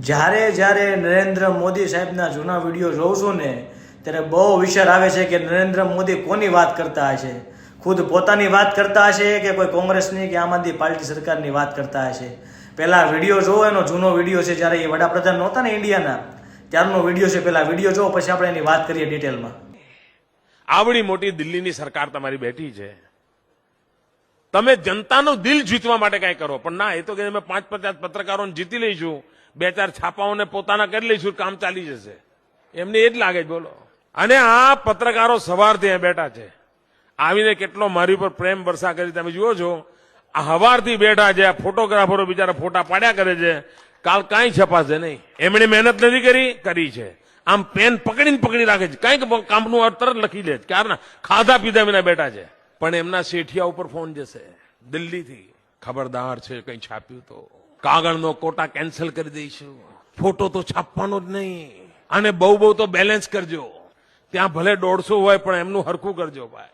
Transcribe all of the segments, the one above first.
જ્યારે જ્યારે નરેન્દ્ર મોદી સાહેબના જૂના વીડિયો જોઉં છું ને, ત્યારે બહુ વિચાર આવે છે કે નરેન્દ્ર મોદી કોની વાત કરતા હશે? ખુદ પોતાની વાત કરતા હશે કે કોઈ કોંગ્રેસની કે આમ આદમી પાર્ટી સરકારની વાત કરતા હશે? પહેલા વીડિયો જોવો, એનો જૂનો વીડિયો છે જ્યારે એ વડાપ્રધાન નહોતા ને ઇન્ડિયાના, ત્યારનો વીડિયો છે પહેલાં વીડિયો જોવો, પછી આપણે એની વાત કરીએ ડિટેલમાં આવડી મોટી દિલ્હીની સરકાર તમારી બેઠી છે. તમે જનતાનું દિલ જીતવા માટે કઈ કરો. પણ ના, એ તો કે અમે પાંચ પચાસ પત્રકારોને જીતી લઈશું. બે ચાર છાપાઓને પોતાના કરી લઈશું, કામ ચાલી જશે. એમને એ જ લાગે છે, બોલો. અને આ પત્રકારો સવારથી અહીં બેઠા છે. આવીને કેટલો મારી ઉપર પ્રેમ વર્ષા કરી તમે જુઓ છો. આ હવારથી બેઠા છે, આ ફોટોગ્રાફરો બિચારા ફોટા પાડ્યા કરે છે. કાલ કાંઈ છપાશે નહીં. એમણે મહેનત નથી કરી કરી છે. આમ પેન પકડીને પકડી રાખે છે. કંઈક કામનું તરત લખી લે છે. ક્યારના? ખાધા પીધા વિના બેઠા છે. પણ એમના શેઠિયા ઉપર ફોન જશે. દિલ્હીથી. ખબરદાર છે, કંઈ છાપ્યું તો. કાગળનો કોટા કેન્સલ કરી દઈશું. ફોટો તો છાપવાનો જ નહીં. અને બહુ બહુ તો બેલેન્સ કરજો. ત્યાં ભલે દોઢસો હોય, પણ એમનું હરખું કરજો, ભાઈ.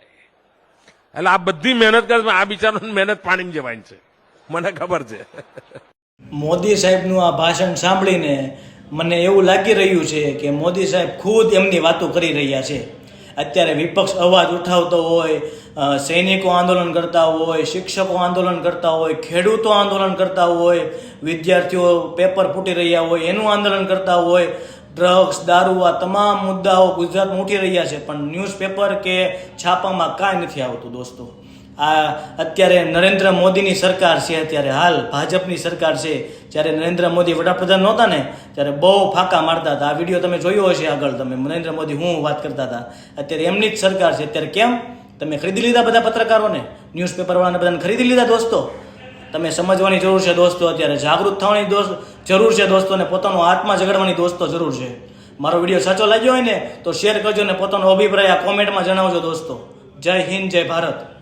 એટલે આ બધી મહેનત કરે આ બિચારો મહેનત પાણીમાં જવાની છે. મને ખબર છે. મોદી સાહેબનું આ ભાષણ સાંભળીને મને એવું લાગી રહ્યું છે કે મોદી સાહેબ ખુદ એમની વાતો કરી રહ્યા છે. અત્યારે વિપક્ષ અવાજ ઉઠાવતો હોય સૈનિકો આંદોલન કરતા હોય, શિક્ષકો આંદોલન કરતા હોય, ખેડૂતો આંદોલન કરતા હોય, વિદ્યાર્થીઓ પેપર ફૂટી રહ્યા હોય, એનું આંદોલન કરતા હોય, ડ્રગ્સ, દારૂ, આ તમામ મુદ્દાઓ ગુજરાતમાં ઉઠી રહ્યા છે. પણ ન્યૂઝપેપર કે છાપામાં કાંઈ નથી આવતું દોસ્તો. આ અત્યારે નરેન્દ્ર મોદીની સરકાર છે અત્યારે હાલ, ભાજપની સરકાર છે. જ્યારે નરેન્દ્ર મોદી વડાપ્રધાન નહોતા ને, ત્યારે બહુ ફાંકા મારતા હતા. આ વીડિયો તમે જોયો હશે આગળ, તમે નરેન્દ્ર મોદી હું વાત કરતા હતા. અત્યારે એમની જ સરકાર છે. અત્યારે કેમ? તમે ખરીદી લીધા બધા પત્રકારોને? ન્યૂઝપેપર વાળાને બધાને ખરીદી લીધા દોસ્તો? તમે સમજવાની જરૂર છે દોસ્તો અત્યારે. જાગૃત થવાની દોસ્ત જરૂર છે દોસ્તોને પોતાનો આત્મા જગાડવાની દોસ્તો જરૂર છે. મારો વીડિયો સાચો લાગ્યો હોય ને, તો શેર કરજો ને પોતાનો અભિપ્રાય આ કોમેન્ટમાં જણાવજો દોસ્તો. જય હિન્દ, જય ભારત.